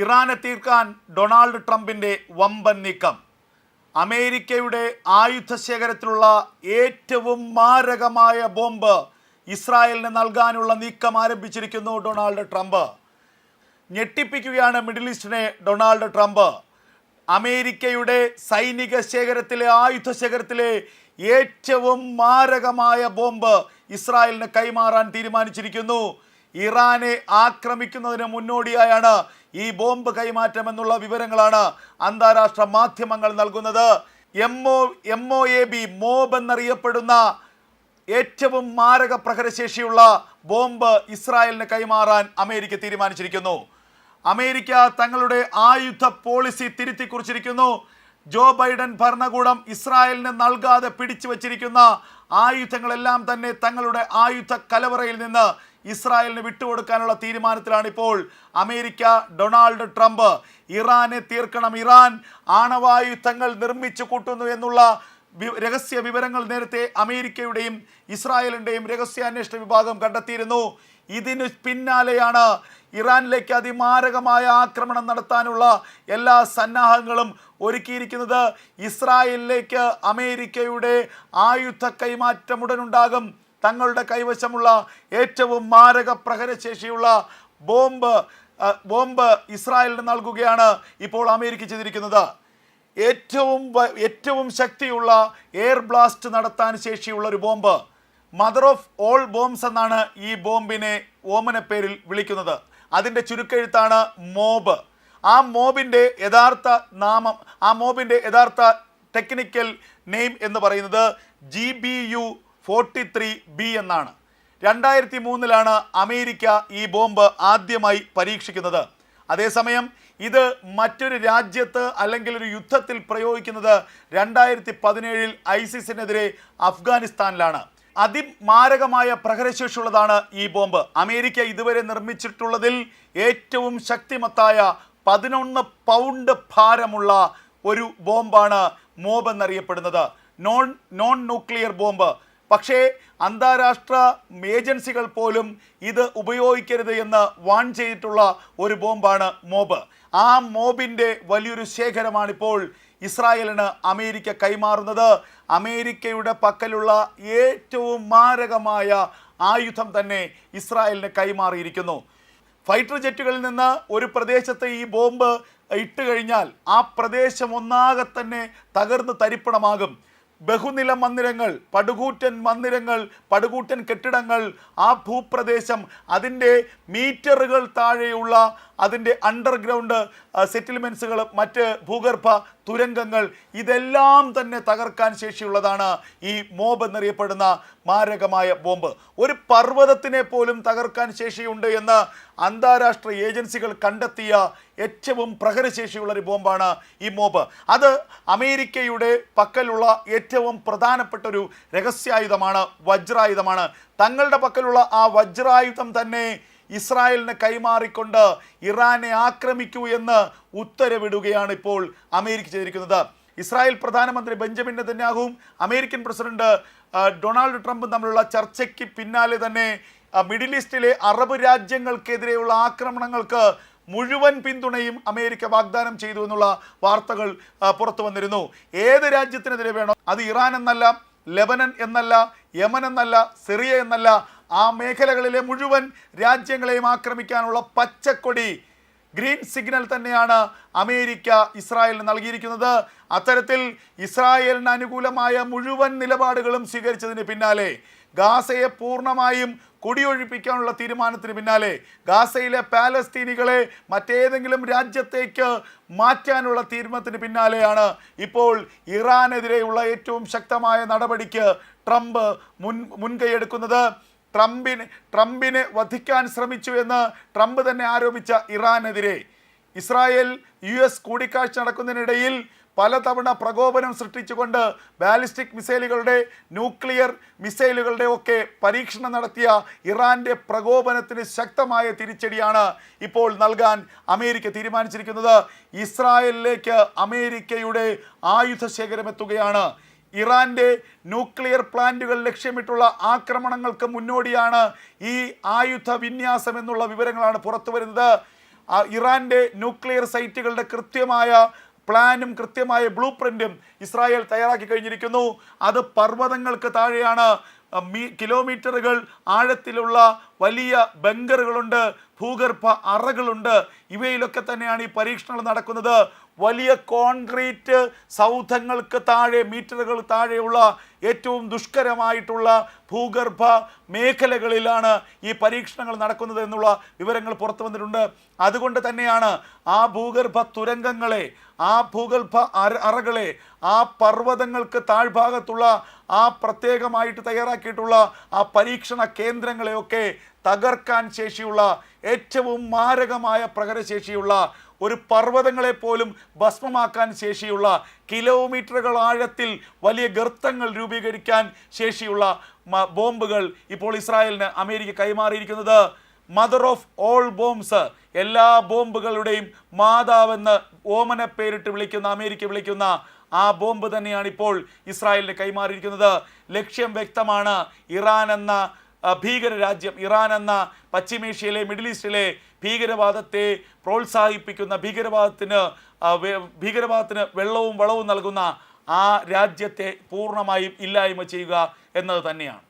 ഇറാനെ തീർക്കാൻ ഡൊണാൾഡ് ട്രംപിന്റെ വമ്പൻ നീക്കം. അമേരിക്കയുടെ ആയുധ ശേഖരത്തിലുള്ള ഏറ്റവും മാരകമായ ബോംബ് ഇസ്രായേലിന് നൽകാനുള്ള നീക്കം ആരംഭിച്ചിരിക്കുന്നു ഡൊണാൾഡ് ട്രംപ്. ഞെട്ടിപ്പിക്കുകയാണ് മിഡിൽ ഈസ്റ്റിനെ ഡൊണാൾഡ് ട്രംപ്. അമേരിക്കയുടെ സൈനിക ശേഖരത്തിലെ ആയുധ ശേഖരത്തിലെ ഏറ്റവും മാരകമായ ബോംബ് ഇസ്രായേലിന് കൈമാറാൻ തീരുമാനിച്ചിരിക്കുന്നു. ഇറാനെ ആക്രമിക്കുന്നതിന് മുന്നോടിയായാണ് ഈ ബോംബ് കൈമാറ്റം എന്നുള്ള വിവരങ്ങളാണ് അന്താരാഷ്ട്ര മാധ്യമങ്ങൾ നൽകുന്നത്. M O M O A B MOAB എന്നറിയപ്പെടുന്ന ഏറ്റവും മാരക പ്രഹരശേഷിയുള്ള ബോംബ് ഇസ്രായേലിന് കൈമാറാൻ അമേരിക്ക തീരുമാനിച്ചിരിക്കുന്നു. അമേരിക്ക തങ്ങളുടെ ആയുധ പോളിസി തിരുത്തി കുറിച്ചിരിക്കുന്നു ജോ ബൈഡൻ ഭരണകൂടം ഇസ്രായേലിന് നൽകാതെ പിടിച്ചു വച്ചിരിക്കുന്ന ആയുധങ്ങളെല്ലാം തന്നെ തങ്ങളുടെ ആയുധ കലവറയിൽ നിന്ന് ഇസ്രായേലിന് വിട്ടുകൊടുക്കാനുള്ള തീരുമാനത്തിലാണ് ഇപ്പോൾ അമേരിക്ക ഡൊണാൾഡ് ട്രംപ്. ഇറാനെ തീർക്കണം. ഇറാൻ ആണവായുധങ്ങൾ നിർമ്മിച്ചു കൂട്ടുന്നു എന്നുള്ള രഹസ്യ വിവരങ്ങൾ നേരത്തെ അമേരിക്കയുടെയും ഇസ്രായേലിന്റെയും രഹസ്യാന്വേഷണ വിഭാഗം കണ്ടെത്തിയിരുന്നു. ഇതിന് പിന്നാലെയാണ് ഇറാനിലേക്ക് അതിമാരകമായ ആക്രമണം നടത്താനുള്ള എല്ലാ സന്നാഹങ്ങളും ഒരുക്കിയിരിക്കുന്നത്. ഇസ്രായേലിലേക്ക് അമേരിക്കയുടെ ആയുധ കൈമാറ്റം ഉടനുണ്ടാകും. തങ്ങളുടെ കൈവശമുള്ള ഏറ്റവും മാരക പ്രഹരശേഷിയുള്ള ബോംബ് ബോംബ് ഇസ്രായേലിന് നൽകുകയാണ് ഇപ്പോൾ അമേരിക്ക ചെയ്തിരിക്കുന്നത്. ഏറ്റവും ഏറ്റവും ശക്തിയുള്ള എയർ ബ്ലാസ്റ്റ് നടത്താൻ ശേഷിയുള്ള ഒരു bomb. Mother of all bombs എന്നാണ് ഈ ബോംബിനെ ഓമന പേരിൽ വിളിക്കുന്നത്. അതിന്റെ ചുരുക്കെഴുത്താണ് മോബ്. ആ മോബിന്റെ യഥാർത്ഥ നാമം ആ മോബിന്റെ യഥാർത്ഥ ടെക്നിക്കൽ നെയിം എന്ന് പറയുന്നത് G B U forty three B എന്നാണ്. രണ്ടായിരത്തി മൂന്നിലാണ് അമേരിക്ക ഈ ബോംബ് ആദ്യമായി പരീക്ഷിക്കുന്നത്. അതേസമയം ഇത് മറ്റൊരു രാജ്യത്ത് അല്ലെങ്കിൽ ഒരു യുദ്ധത്തിൽ പ്രയോഗിക്കുന്നത് രണ്ടായിരത്തി പതിനേഴിൽ ഐസിസിനെതിരെ അഫ്ഗാനിസ്ഥാനിലാണ്. അതിമാരകമായ പ്രഹരശേഷിയുള്ളതാണ് ഈ ബോംബ്. അമേരിക്ക ഇതുവരെ നിർമ്മിച്ചിട്ടുള്ളതിൽ ഏറ്റവും ശക്തിമത്തായ പതിനൊന്ന് പൗണ്ട് ഭാരമുള്ള ഒരു ബോംബാണ് മോബ് എന്നറിയപ്പെടുന്നത്. Non non nuclear bomb. പക്ഷേ അന്താരാഷ്ട്ര ഏജൻസികൾ പോലും ഇത് ഉപയോഗിക്കരുത് എന്ന് വാൺ ചെയ്തിട്ടുള്ള ഒരു ബോംബാണ് മോബ്. ആ മോബിന്റെ വലിയൊരു ശേഖരമാണിപ്പോൾ ഇസ്രായേലിന് അമേരിക്ക കൈമാറുന്നത് അമേരിക്കയുടെ പക്കലുള്ള ഏറ്റവും മാരകമായ ആയുധം തന്നെ ഇസ്രായേലിന് കൈമാറിയിരിക്കുന്നു. ഫൈറ്റർ ജെറ്റുകളിൽ നിന്ന് ഒരു പ്രദേശത്ത് ഈ ബോംബ് ഇട്ട് കഴിഞ്ഞാൽ ആ പ്രദേശം ഒന്നാകെ തന്നെ തകർന്ന് തരിപ്പണമാകും. ബഹുനില മന്ദിരങ്ങൾ പടുകൂറ്റൻ മന്ദിരങ്ങൾ പടുകൂറ്റൻ കെട്ടിടങ്ങൾ ആ ഭൂപ്രദേശം അതിന്റെ മീറ്ററുകൾ താഴെയുള്ള അതിന്റെ അണ്ടർഗ്രൗണ്ട് സെറ്റിൽമെൻസുകൾ മറ്റ് ഭൂഗർഭ തുരങ്കങ്ങൾ ഇതെല്ലാം തന്നെ തകർക്കാൻ ശേഷിയുള്ളതാണ് ഈ മോബ് എന്നറിയപ്പെടുന്ന മാരകമായ ബോംബ്. ഒരു പർവതത്തിനെ പോലും തകർക്കാൻ ശേഷിയുണ്ട് എന്ന് അന്താരാഷ്ട്ര ഏജൻസികൾ കണ്ടെത്തിയ ഏറ്റവും പ്രഹരശേഷിയുള്ള ഒരു ബോംബാണ് ഈ മോബ്. അത് അമേരിക്കയുടെ പക്കലുള്ള ഏറ്റവും പ്രധാനപ്പെട്ട ഒരു രഹസ്യായുധമാണ് വജ്രായുധമാണ്. തങ്ങളുടെ പക്കലുള്ള ആ വജ്രായുധം തന്നെ ഇസ്രായേലിന് കൈമാറിക്കൊണ്ട് ഇറാനെ ആക്രമിക്കൂ എന്ന് ഉത്തരവിടുകയാണ് ഇപ്പോൾ അമേരിക്ക ചെയ്തിരിക്കുന്നത്. ഇസ്രായേൽ പ്രധാനമന്ത്രി ബെഞ്ചമിൻ നെതന്യാഹുവും അമേരിക്കൻ പ്രസിഡന്റ് ഡൊണാൾഡ് ട്രംപും തമ്മിലുള്ള ചർച്ചയ്ക്ക് പിന്നാലെ തന്നെ മിഡിൽ ഈസ്റ്റിലെ അറബ് രാജ്യങ്ങൾക്കെതിരെയുള്ള ആക്രമണങ്ങൾക്ക് മുഴുവൻ പിന്തുണയും അമേരിക്ക വാഗ്ദാനം ചെയ്തു എന്നുള്ള വാർത്തകൾ പുറത്തു വന്നിരുന്നു. ഏത് രാജ്യത്തിനെതിരെ വേണോ അത് ഇറാൻ എന്നല്ല ലെബനൻ എന്നല്ല യമൻ എന്നല്ല സിറിയ എന്നല്ല ആ മേഖലകളിലെ മുഴുവൻ രാജ്യങ്ങളെയും ആക്രമിക്കാനുള്ള പച്ചക്കൊടി ഗ്രീൻ സിഗ്നൽ തന്നെയാണ് അമേരിക്ക ഇസ്രായേലിന് നൽകിയിരിക്കുന്നത്. അത്തരത്തിൽ ഇസ്രായേലിന് അനുകൂലമായ മുഴുവൻ നിലപാടുകളും സ്വീകരിച്ചതിന് പിന്നാലെ ഗാസയെ പൂർണമായും കൊടിയൊഴിപ്പിക്കാനുള്ള തീരുമാനത്തിന് പിന്നാലെ ഗാസയിലെ പാലസ്തീനികളെ മറ്റേതെങ്കിലും രാജ്യത്തേക്ക് മാറ്റാനുള്ള തീരുമാനത്തിന് പിന്നാലെയാണ് ഇപ്പോൾ ഇറാനെതിരെയുള്ള ഏറ്റവും ശക്തമായ നടപടിക്ക് ട്രംപ് മുൻ മുൻകൈയെടുക്കുന്നത്. ട്രംപിന് ട്രംപിനെ വധിക്കാൻ ശ്രമിച്ചു എന്ന് ട്രംപ് തന്നെ ആരോപിച്ച ഇറാനെതിരെ. ഇസ്രായേൽ യു എസ് കൂടിക്കാഴ്ച നടക്കുന്നതിനിടയിൽ പലതവണ പ്രകോപനം സൃഷ്ടിച്ചുകൊണ്ട് ബാലിസ്റ്റിക് മിസൈലുകളുടെ ന്യൂക്ലിയർ മിസൈലുകളുടെ ഒക്കെ പരീക്ഷണം നടത്തിയ ഇറാന്റെ പ്രകോപനത്തിന് ശക്തമായ തിരിച്ചടിയാണ് ഇപ്പോൾ നൽകാൻ അമേരിക്ക തീരുമാനിച്ചിരിക്കുന്നത്. ഇസ്രായേലിലേക്ക് അമേരിക്കയുടെ ആയുധ ശേഖരം എത്തുകയാണ് ഇറാന്റെ ന്യൂക്ലിയർ പ്ലാന്റുകൾ ലക്ഷ്യമിട്ടുള്ള ആക്രമണങ്ങൾക്ക് മുന്നോടിയാണ് ഈ ആയുധ വിന്യാസം എന്നുള്ള വിവരങ്ങളാണ് പുറത്തു വരുന്നത്. ഇറാന്റെ ന്യൂക്ലിയർ സൈറ്റുകളുടെ കൃത്യമായ പ്ലാനും കൃത്യമായ ബ്ലൂ പ്രിന്റും ഇസ്രായേൽ തയ്യാറാക്കി കഴിഞ്ഞിരിക്കുന്നു. അത് പർവതങ്ങൾക്ക് താഴെയാണ്. കിലോമീറ്ററുകൾ ആഴത്തിലുള്ള വലിയ ബങ്കറുകളുണ്ട് ഭൂഗർഭ അറകളുണ്ട്. ഇവയിലൊക്കെ തന്നെയാണ് ഈ പരീക്ഷണങ്ങൾ നടക്കുന്നത്. വലിയ കോൺക്രീറ്റ് സൗധങ്ങൾക്ക് താഴെ മീറ്ററുകൾ താഴെയുള്ള ഏറ്റവും ദുഷ്കരമായിട്ടുള്ള ഭൂഗർഭ മേഖലകളിലാണ് ഈ പരീക്ഷണങ്ങൾ നടക്കുന്നത് എന്നുള്ള വിവരങ്ങൾ പുറത്തു വന്നിട്ടുണ്ട്. അതുകൊണ്ട് തന്നെയാണ് ആ ഭൂഗർഭ തുരങ്കങ്ങളെ ആ ഭൂഗർഭ അറകളെ ആ പർവതങ്ങൾക്ക് താഴ്ഭാഗത്തുള്ള ആ പ്രത്യേകമായിട്ട് തയ്യാറാക്കിയിട്ടുള്ള ആ പരീക്ഷണ കേന്ദ്രങ്ങളെയൊക്കെ തകർക്കാൻ ശേഷിയുള്ള ഏറ്റവും മാരകമായ പ്രഹരശേഷിയുള്ള ഒരു പർവതങ്ങളെ പോലും ഭസ്മമാക്കാൻ ശേഷിയുള്ള കിലോമീറ്ററുകൾ ആഴത്തിൽ വലിയ ഗർത്തങ്ങൾ രൂപീകരിക്കാൻ ശേഷിയുള്ള ബോംബുകൾ ഇപ്പോൾ ഇസ്രായേലിന് അമേരിക്ക കൈമാറിയിരിക്കുന്നത്. മദർ ഓഫ് ഓൾ ബോംബ്സ് എല്ലാ ബോംബുകളുടെയും മാതാവെന്ന് ഓമന പേരിട്ട് വിളിക്കുന്ന അമേരിക്ക വിളിക്കുന്ന ആ ബോംബ് തന്നെയാണ് ഇപ്പോൾ ഇസ്രായേലിന് കൈമാറിയിരിക്കുന്നത്. ലക്ഷ്യം വ്യക്തമാണ്. ഇറാൻ എന്ന ഭീകര രാജ്യം ഇറാൻ എന്ന പശ്ചിമേഷ്യയിലെ മിഡിൽ ഈസ്റ്റിലെ ഭീകരവാദത്തെ പ്രോത്സാഹിപ്പിക്കുന്ന ഭീകരവാദത്തിന് ഭീകരവാദത്തിന് വെള്ളവും വളവും നൽകുന്ന ആ രാജ്യത്തെ പൂർണമായും ഇല്ലായ്മ ചെയ്യുക എന്നത് തന്നെയാണ്.